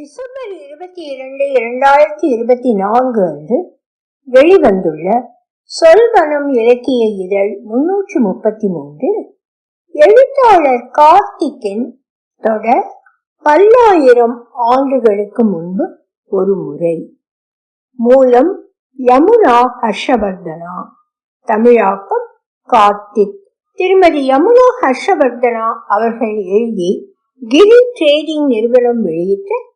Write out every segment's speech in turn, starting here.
December இருபத்தி இரண்டு இரண்டாயிரத்தி இருபத்தி நான்கு அன்று வெளிவந்துள்ள சொல்வனம் இலக்கிய இதழ் முன்னூற்றி முப்பத்தி மூன்றில் எழுத்தாளர் கார்த்திக்கின் தொடர் பல்லாயிரம் ஆண்டுகளுக்கு முன்பு ஒரு முறை. மூலம் யமுனா ஹர்ஷவர்தனா. தமிழாக்கம் கார்த்திக். திருமதி யமுனா ஹர்ஷவர்தனா அவர்கள் எழுதி கிரி ட்ரேடிங் நிறுவனம் வெளியிட்ட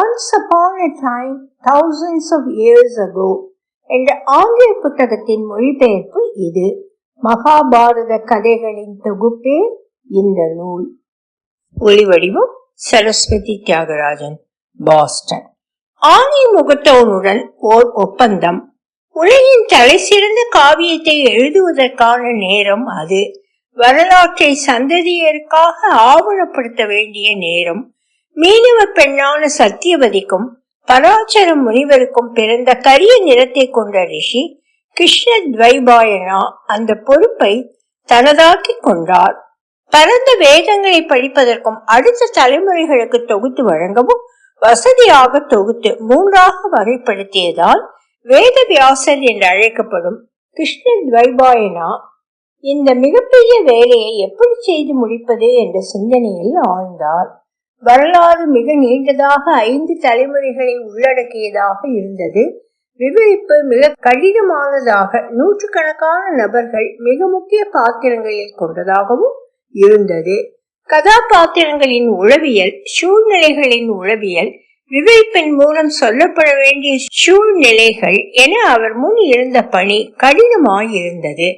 once upon a time thousands of years ago என்ற ஆங்கில புத்தகத்தின் மொழிபெயர்ப்பு இது. மகாபாரத கதைகளின் தொகுப்பே இந்த நூல். ஒளிவடிவம் சரஸ்வதி தியாகராஜன் பாஸ்டன். ஆணை முகத்தவனுடன் ஓர் ஒப்பந்தம். உலகின் தலை சிறந்த காவியத்தை எழுதுவதற்கான நேரம் அது. வரலாற்றை சந்ததியருக்காக ஆவணப்படுத்த வேண்டிய நேரம். மீனவ பெண்ணான சத்தியவதிக்கும் பராச்சர முனிவருக்கும் பிறந்த கரிய நிறத்தை கொண்ட ரிஷி கிருஷ்ண துவைபாயனா அந்த பொறுப்பை தனதாக்கிக் கொண்டார். பரந்த வேதங்களை படிப்பதற்கும் அடுத்த தலைமுறைகளுக்கு தொகுத்து வழங்கவும் வசதியாக தொகுத்து மூன்றாக வகைப்படுத்தியதால் வேத வியாசர் என்று அழைக்கப்படும் கிருஷ்ண துவைபாயனா இந்த மிகப்பெரிய வேலையை எப்படி செய்து முடிப்பது என்ற சிந்தனையில் ஆழ்ந்தார். வரலாறு மிக நீண்டதாக ஐந்து தலைமுறைகளை உள்ளடக்கியதாக இருந்தது. விவரிப்பு மிக கடினமானதாக நூற்றுக்கணக்கான நபர்கள் மிக முக்கிய பாத்திரங்களில் கொண்டதாகவும் இருந்தது. கதாபாத்திரங்களின் உளவியல் சூழ்நிலைகளின் உளவியல் விவரிப்பின் மூலம் சொல்லப்பட வேண்டிய சூழ்நிலைகள் என அவர் முன் இருந்த பணி கடினமாய் இருந்தது.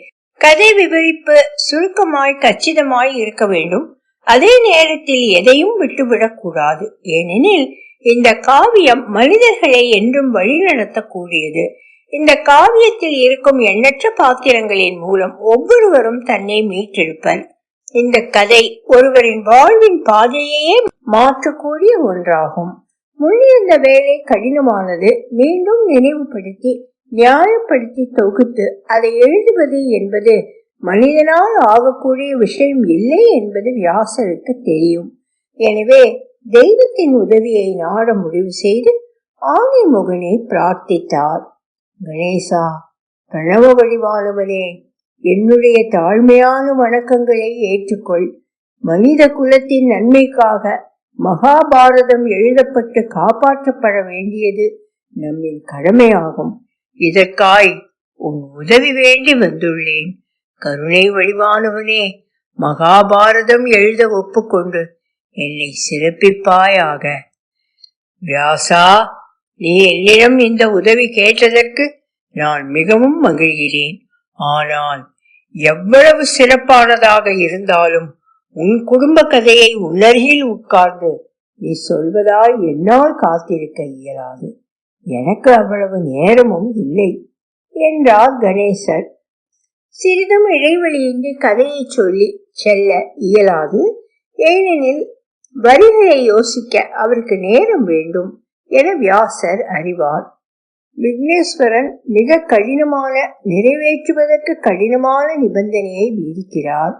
கதை விவரிப்பு சுருக்கமாய் கச்சிதமாய் இருக்க வேண்டும். அதே நேரத்தில் எதையும் விட்டுவிடக்கூடாது ஏனெனில் இந்த காவியம் மனிதர்களை என்றும் வழிநடத்தக்கூடியது. இந்த காவியத்தில் இருக்கும் எண்ணற்ற பாத்திரங்களின் மூலம் ஒவ்வொருவரும் தன்னை மீட்டெடுப்பர் இந்த கதை ஒருவரின் வாழ்வின் பாதையையே மாற்றக்கூடிய ஒன்றாகும். முன்னிருந்த வேலை கடினமானது மீண்டும் நினைவுபடுத்தி நியாயப்படுத்தி தொகுத்து அதை எழுதுவது என்பது மனிதனால் ஆகக்கூடிய விஷயம் இல்லை என்பது வியாசருக்கு தெரியும். எனவே தெய்வத்தின் உதவியை நாட முடிவு செய்து ஆனைமுகனை பிரார்த்தித்தார். கணேசா பிரணவ வடிவானவனே என்னுடைய தாழ்மையான வணக்கங்களை ஏற்றுக்கொள். மனித குலத்தின் நன்மைக்காக மகாபாரதம் எழுதப்பட்டு காப்பாற்றப்பட வேண்டியது நம்மின் கடமையாகும். இதற்காய் உன் உதவி வேண்டி வந்துள்ளேன். கருணை வடிவானவனே மகாபாரதம் எழுத ஒப்புக்கொண்டு என்னை சிறப்பிப்பாயாக. வியாசா நீ என்னிடம் இந்த உதவி கேட்டதற்கு நான் மிகவும் மகிழ்கிறேன். ஆனால் எவ்வளவு சிறப்பானதாக இருந்தாலும் உன் குடும்ப கதையை உன்னருகில் உட்கார்ந்து நீ சொல்வதால் என்னால் காத்திருக்க இயலாது. எனக்கு அவ்வளவு நேரமும் இல்லை என்றார் கணேசர். சிறிதும் இடைவெளியின்றி கதையை சொல்லி செல்ல இயலாது. ஏனெனில் வரிகளை யோசிக்க அவருக்கு நேரம் வேண்டும் என வியாசர் அறிவார். விக்னேஸ்வரன் மிக கடினமான நிறைவேற்றுவதற்கு கடினமான நிபந்தனையை விதிக்கிறார்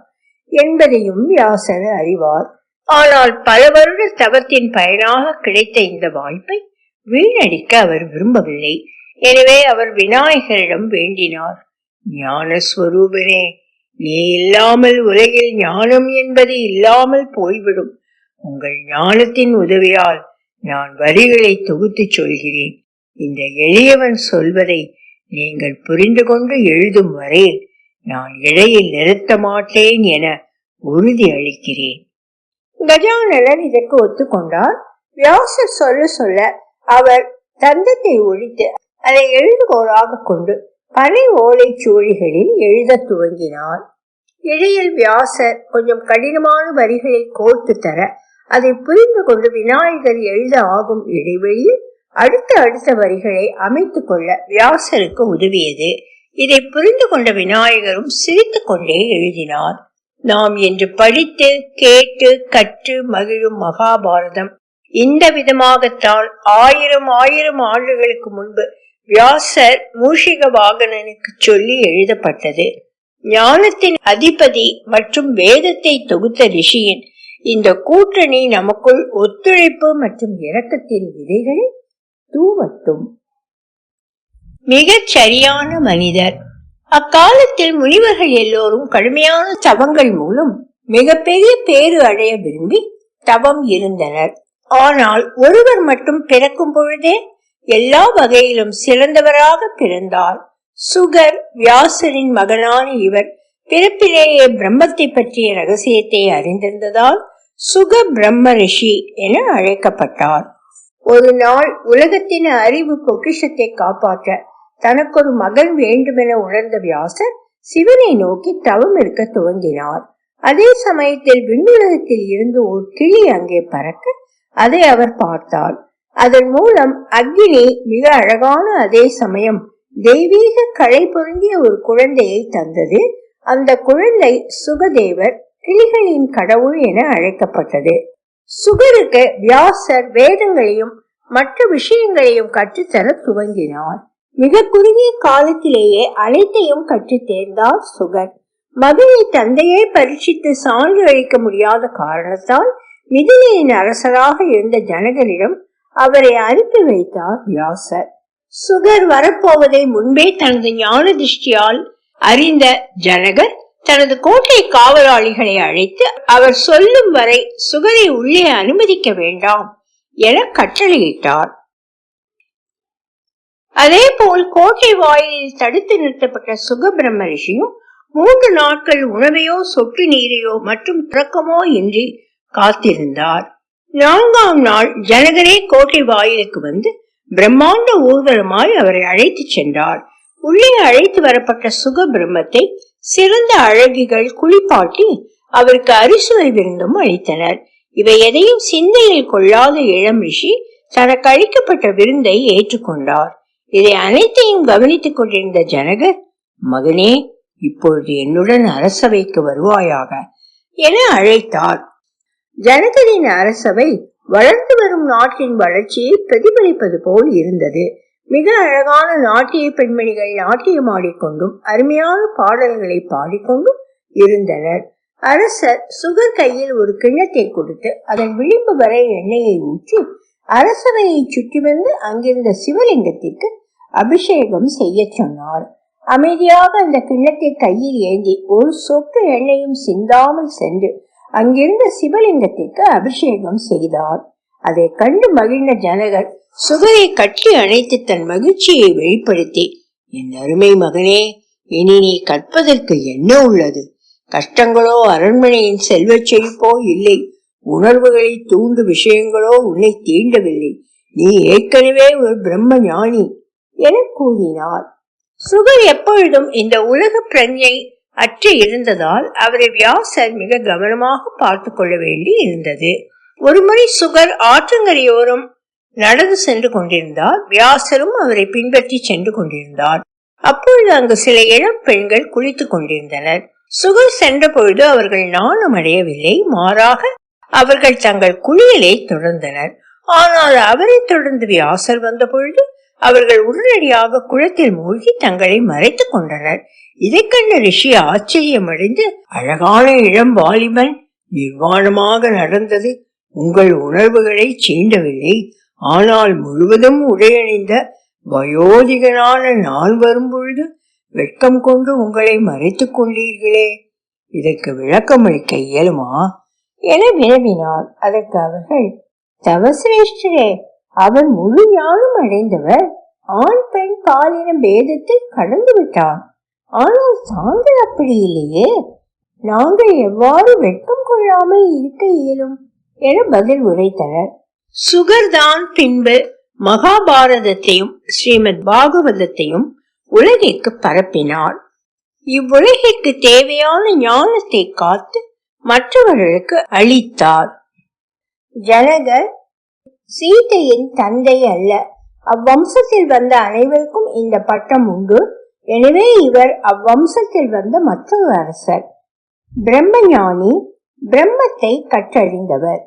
என்பதையும் வியாசர் அறிவார். ஆனால் பல வருட தவத்தின் பயனாக கிடைத்த இந்த வாய்ப்பை வீணடிக்க அவர் விரும்பவில்லை. எனவே அவர் விநாயகரிடம் வேண்டினார். ஞானஸ்வரூபனே நீ இல்லாமல் உலகில் ஞானம் என்பது இல்லாமல் போய்விடும். உங்கள் ஞானத்தின் உதவியால் நான் வரிகளை தொகுத்துச் சொல்கிறேன். இந்த எளியவன் சொல்வதை நீங்கள் புரிந்து கொண்டு எழுதும் வரை நான் இடையில் நிறுத்த மாட்டேன் என உறுதி அளிக்கிறேன். கஜானனர் இதற்கு ஒத்துக்கொண்டார் வியாசர் சொல்ல சொல்ல அவர் தந்தத்தை ஒழித்து அதை எழுதுகோளாக கொண்டு பனை ஓலைச் சூழிகளில் எழுதத் துவங்கினார் இடையில் வியாசர் கொஞ்சம் கடினமான வரிகளை கோர்த்து தர அதை புரிந்து கொண்டு விநாயகர் எழுத ஆகும் இடைவெளியில் அடுத்த அடுத்த வரிகளை அமைத்துக் கொள்ள வியாசருக்கு உதவியது. இதை புரிந்து கொண்ட விநாயகரும் சிரித்து கொண்டே எழுதினார். நாம் என்று படித்து கேட்டு கற்று மகிழும் மகாபாரதம். இந்த விதமாகத்தான் ஆயிரம் ஆயிரம் ஆண்டுகளுக்கு முன்பு வியாசர் மூஷிக வாகனனுக்கு சொல்லி எழுதப்பட்டது. ஞானத்தின் அதிபதி மற்றும் வேதத்தை தொகுத்த ரிஷியின் இந்த கூட்டணி நமக்குள் ஒத்துழைப்பு மற்றும் இரக்கத்தின் விதைகளை தூவட்டும். மிகச் சரியான மனிதர். அக்காலத்தில் முனிவர்கள் எல்லோரும் கடுமையான தவங்கள் மூலம் மிகப்பெரிய பேறு அடைய விரும்பி தவம் இருந்தனர். ஆனால் ஒருவர் மட்டும் பிறக்கும் பொழுதே எல்லா வகையிலும் சிறந்தவராக பிறந்தார் சுகர் வியாசரின் மகனான இவர் பிறப்பிலேயே பிரம்மத்தை பற்றிய ரகசியத்தை அறிந்திருந்ததால் சுக பிரம்ம ரிஷி என அழைக்கப்பட்டார். ஒரு நாள் உலகத்தின் அறிவு பொக்கிஷத்தை காப்பாற்ற தனக்கொரு மகன் வேண்டுமென உணர்ந்த வியாசர் சிவனை நோக்கி தவம் இருக்க துவங்கினார். அதே சமயத்தில் விண்ணுலகத்தில் இருந்து ஒரு கிளி அங்கே பறக்க அதை அவர் பார்த்தார். அதன் மூலம் அக்னி மிக அழகான அதே சமயம் தெய்வீக கலை பொருந்திய ஒரு குழந்தையை தந்தது. அந்த குழந்தை சுகதேவர் கிளிகளின் கடவுள் என அழைக்கப்பட்டது. சுகருக்கு வியாசர் வேதங்களையும் மற்ற விஷயங்களையும் கற்றுத்தர துவங்கினார். மிக குறுகிய காலத்திலேயே அனைத்தையும் கற்று தேர்ந்தார் சுகர். மகனை தந்தையே பரீட்சித்து சான்று அளிக்க முடியாத காரணத்தால் மிதிலையின் அரசராக இருந்த ஜனகனிடம் அவரை அனுப்பி வைத்தார் வியாசர் சுகர் வரப்போவதை முன்பே தனது ஞான திருஷ்டியால் அறிந்த ஜனகர் தனது கோட்டை காவலாளிகளை அழைத்து அவர் சொல்லும் வரை சுகரை உள்ளே அனுமதிக்க வேண்டாம் என கட்டளையிட்டார். அதே போல் கோட்டை வாயிலில் தடுத்து நிறுத்தப்பட்ட சுகபிரம்ம ரிஷியும் மூன்று நாட்கள் உணவையோ சொட்டு நீரையோ மற்றும் துறக்கமோ இன்றி காத்திருந்தார். நான்காம் நாள் ஜனகரே கோட்டை வாயிலுக்கு வந்து பிரம்மாண்ட ஊர்வலமாய் அவரை அழைத்து சென்றார். உள்ளே அழைத்து வரப்பட்ட சுக பிரம்மத்தை சிறந்த அழகிகள் குளிப்பாட்டி அவருக்கு அரிசுவை விருந்தும் அளித்தனர். இவை எதையும் சிந்தையில் கொள்ளாத இளம் ரிஷி தனக்கு அளிக்கப்பட்ட விருந்தை ஏற்றுக்கொண்டார். இதை அனைத்தையும் கவனித்துக் கொண்டிருந்த ஜனகர் மகனே இப்பொழுது என்னுடன் அரசவைக்கு வருவாயாக? என அழைத்தார். ஜனகரின் அரசவை வளர்ந்து வரும் நாட்டின் வளர்ச்சியை பிரதிபலிப்பது போல் இருந்தது. மிக அழகான நாட்டிய பெண்மணிகள் நாட்டியம் ஆடிக்கொண்டும் அருமையான பாடல்களை பாடிக்கொண்டும் இருந்தனர். அரசர் சுகர் கையில் ஒரு கிண்ணத்தை கொடுத்து அதன் விளிம்பு வரை எண்ணெயை ஊற்றி அரசவையை சுற்றி வந்து அங்கிருந்த சிவலிங்கத்திற்கு அபிஷேகம் செய்ய சொன்னார். அமைதியாக அந்த கிண்ணத்தை கையில் ஏந்தி ஒரு சொட்டு எண்ணெயும் சிந்தாமல் சென்று அங்கிருந்த சிவலிங்கத்திற்கு அபிஷேகம் செய்தார். அதை கண்டு மகிழ்ந்த ஜனகர் சுகரை கட்டி அணைத்து தன் மகிழ்ச்சியை வெளிப்படுத்தி என் அருமை மகனே இனி நீ கற்பதற்கு என்ன உள்ளது? கஷ்டங்களோ அரண்மனையின் செல்வச் செழிப்போ இல்லை. உணர்வுகளை தூண்டு விஷயங்களோ உன்னை தீண்டவில்லை. நீ ஏற்கனவே ஒரு பிரம்ம ஞானி என கூறினார். சுகர் எப்பொழுதும் இந்த உலக பிரஞ்சை அற்று இருந்ததால் அவரை வியாசர் மிக கவனமாக பார்த்து கொள்ள வேண்டி இருந்தது. ஒருமுறை சுகர் ஆற்றங்கரையோரம் நடந்து சென்று கொண்டிருந்தார் வியாசரும் அவரை பின்பற்றி சென்று கொண்டிருந்தார். அப்பொழுது அங்கு சில இளம் பெண்கள் குளித்துக் கொண்டிருந்தனர். சுகர் சென்ற பொழுது அவர்கள் நாணம் அடையவில்லை. மாறாக அவர்கள் தங்கள் குளியலை தொடர்ந்தனர். ஆனால் அவரை தொடர்ந்து வியாசர் வந்த பொழுது அவர்கள் உடனடியாக குளத்தில் மூழ்கி தங்களை மறைத்துக் கொண்டனர். இதை கண்ட ரிஷி ஆச்சரியமடைந்து அழகான இளம் வாலிபன் நிர்வாணமாக நடந்தது. உங்கள் உணர்வுகளை சீண்டவில்லை. ஆனால் முழுவதும் உடையணிந்த வயோதிகனான நான் வரும்பொழுது வெட்கம் கொண்டு உங்களை மறைத்துக் கொண்டீர்களே. இதற்கு விளக்கமளிக்க இயலுமா? என வினவினார் அதற்கு அவர்கள் தவசிரேஷ்டரே அவர் முழு ஞானம் அடைந்தவர் ஆண் பெண் பாலின பேதத்தை கடந்து விட்டார் ஆனால் தாங்கள் அப்படி இல்லையே நாங்கள் எவ்வாறு வெட்கம் கொள்ளாமல் இருக்க இயலும் என பதில் உரைத்தனர். சுகர்தான் பின்பு மகாபாரதத்தையும் ஸ்ரீமத் பாகவதத்தையும் உலகிற்கு பரப்பினார். இவ்வுலகிற்கு தேவையான ஞானத்தை காத்து மற்றவர்களுக்கு அளித்தார். ஜனகர் சீதையின் தந்தை அல்ல. அவ்வம்சத்தில் வந்த அனைவருக்கும் இந்த பட்டம் உண்டு. எனவே இவர் அவ்வம்சத்தில் வந்த மற்றொரு அரசர். பிரம்மஞானி பிரம்மத்தை கற்றறிந்தவர்.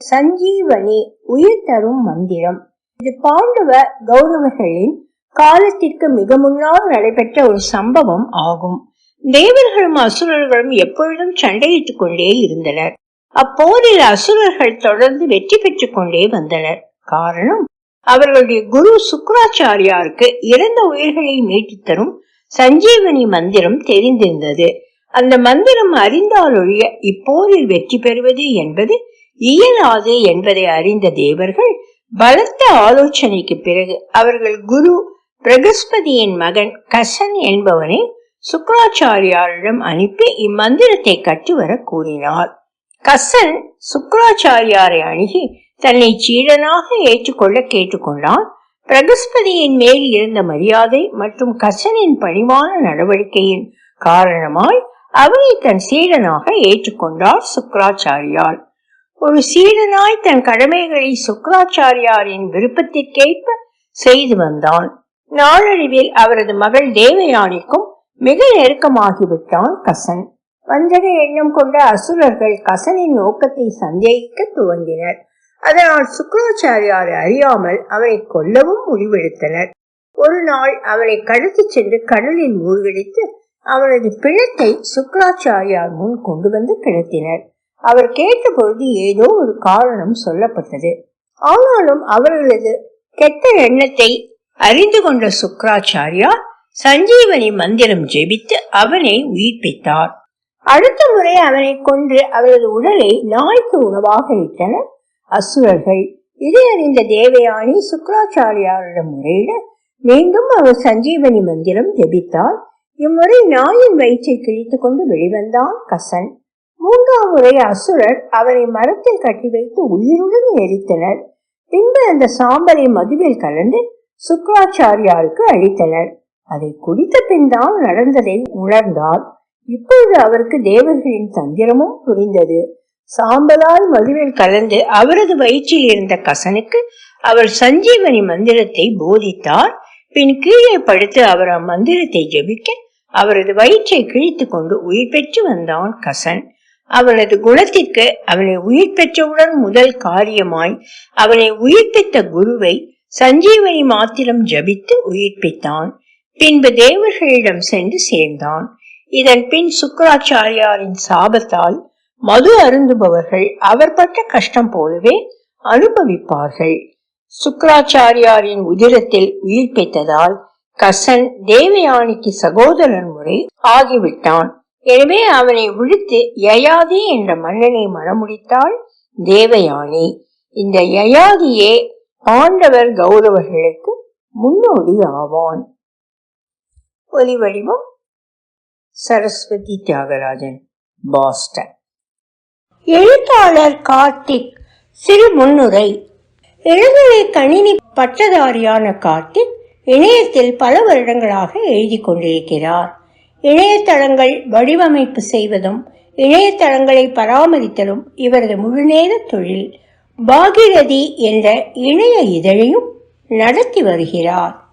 சஞ்சீவனி உயிர் தரும் மந்திரம். இது பாண்டவ கௌரவர்களின் காலத்திற்கு மிக முன்னால் நடைபெற்ற ஒரு சம்பவம் ஆகும். தேவர்களும் அசுரர்களும் எப்பொழுதும் சண்டையிட்டுக் கொண்டே இருந்தனர். அப்போரில் அசுரர்கள் தொடர்ந்து வெற்றி பெற்றுக் கொண்டே வந்தனர். காரணம் அவர்களுடைய குரு சுக்ராச்சாரியாருக்கு இறந்த உயிர்களை மீட்டுத் தரும் சஞ்சீவனி மந்திரம் தெரிந்திருந்தது. அந்த மந்திரம் அறிந்தாலொழிய இப்போரில் வெற்றி பெறுவது என்பது இயலாது என்பதை அறிந்த தேவர்கள் பலத்த ஆலோசனைக்கு பிறகு அவர்கள் குரு பிரகஸ்பதியின் மகன் கசன் என்பவனை சுக்ராச்சாரியாரிடம் அனுப்பி இம்மந்திரத்தை கற்றுவர கூறினார். கசன் சுக்கராச்சாரியாரை அணுகி தன்னை சீடனாக ஏற்றுக்கொள்ள கேட்டுக்கொண்டான். பிரகஸ்பதியின் மேல் இருந்த மரியாதை மற்றும் கசனின் பணிவான நடவடிக்கையின் காரணமாய் அவனை தன் சீடனாக ஏற்றுக்கொண்டார் சுக்கராச்சாரியார் ஒரு சீடனாய் தன் கடமைகளை சுக்கராச்சாரியாரின் விருப்பத்திற்கேற்ப செய்து வந்தான். நாளடைவில் அவரது மகள் தேவயானிக்கும் மிக நெருக்கமாகிவிட்டான் கசன். வஞ்சக எண்ணம் கொண்ட அசுரர்கள் கசனின் நோக்கத்தை சந்தேகிக்க துவங்கினர். அதனால் சுக்கராச்சாரியார் அறியாமல் அவனை கொல்லவும் முடிவெடுத்தனர். ஒரு நாள் அவனை கடத்தி சென்று கடலில் மூழ்கடித்து அவனது பிணத்தை சுக்கராச்சாரியார் முன் கொண்டு வந்து கிடத்தினர். அவர் கேட்டபொழுது ஏதோ ஒரு காரணம் சொல்லப்பட்டது. ஆனாலும் அவர்களது கெட்ட எண்ணத்தை அறிந்து கொண்ட சுக்கராச்சாரியார் சஞ்சீவனி மந்திரம் ஜெபித்து அவனை உயிர்ப்பித்தார். அடுத்த முறை அவனை கொன்று அவரது உடலை நாய்க்கு உணவாக இட்டனர் அசுரர்கள். இதை அறிந்த தேவயானி சுக்கராச்சாரியாரிடம் முறையிட மீண்டும் அவர் சஞ்சீவனி மந்திரம் ஜெபித்தார் இம்முறை நாயின் வயிற்றை கிழித்துக் கொண்டு வெளிவந்தான் கசன். மூன்றாம் முறை அசுரர் அவரை மரத்தில் கட்டி வைத்து உயிருடன் எரித்தனர். பின்பு அந்த சாம்பலை மதுவில் கலந்து சுக்கராச்சாரியாருக்கு அளித்தனர். அதை குடித்த பின் தான் நடந்ததை உணர்ந்தார் இப்பொழுது அவருக்கு தேவர்களின் தந்திரமும் புரிந்தது. சாம்பலால் மதுவில் கலந்து அவரது வயிற்றில் இருந்த கசனுக்கு அவர் சஞ்சீவனி மந்திரத்தை போதித்தார். பின் கீழே படுத்து அவர் அம்மந்திரத்தை ஜெபிக்க அவரது வயிற்றை கிழித்து கொண்டு உயிர் பெற்று வந்தான் கசன். அவனது குணத்திற்கு அவனை உயிர் பெற்றவுடன் முதல் காரியமாய் அவனை உயிர்ப்பித்த குருவை சஞ்சீவனி மாத்திரம் ஜபித்து உயிர்ப்பித்தான் பின்பு தேவர்களிடம் சென்று சேர்ந்தான். இதன் பின் சுக்கராச்சாரியாரின் சாபத்தால் மது அருந்துபவர்கள் அவர் பட்ட கஷ்டம் போலவே அனுபவிப்பார்கள். சுக்கராச்சாரியாரின் உதிரத்தில் உயிர்ப்பித்ததால் கசன் தேவயானிக்கு சகோதரன் முறை ஆகிவிட்டான். எனவே அவனை விழித்து யயாதி என்ற மன்னனை மணமுடித்தாள் தேவயானி. இந்த யயாதியே பாண்டவர் கௌரவர்களுக்கு முன்னோடி ஆவான். ஒலி வடிவம் சரஸ்வதி தியாகராஜன் பாஸ்டன். எழுத்தாளர் கார்த்திக் சிறு முன்னுரை. இளநிலை கணினி பட்டதாரியான கார்த்திக் இணையத்தில் பல வருடங்களாக எழுதி கொண்டிருக்கிறார். இணையதளங்கள் வடிவமைப்பு செய்வதும் இணையதளங்களை பராமரித்தலும் இவரது முழுநேர தொழில். பாகிரதி என்ற இணைய இதழையும் நடத்தி வருகிறார்.